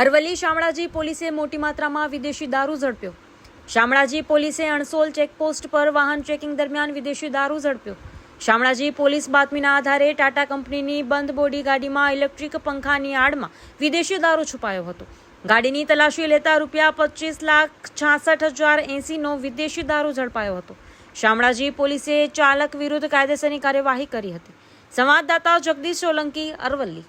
અરવલ્લી શામળાજી પોલીસે મોટી માત્રામાં વિદેશી દારૂ ઝડપ્યો. શામળાજી પોલીસે અણસોલ ચેકપોસ્ટ પર વાહન ચેકિંગ દરમિયાન વિદેશી દારૂ ઝડપ્યો. શામળાજી પોલીસ બાતમીના આધારે ટાટા કંપનીની બંધ બોડી ગાડીમાં ઇલેક્ટ્રિક પંખાની આડમાં વિદેશી દારૂ છુપાયો હતો. ગાડીની તલાશી લેતા રૂપિયા પચીસ લાખ છાસઠ હજાર એંસીનો વિદેશી દારૂ ઝડપાયો હતો. શામળાજી પોલીસે ચાલક વિરુદ્ધ કાયદેસરની કાર્યવાહી કરી હતી. સંવાદદાતા જગદીશ સોલંકી, અરવલ્લી.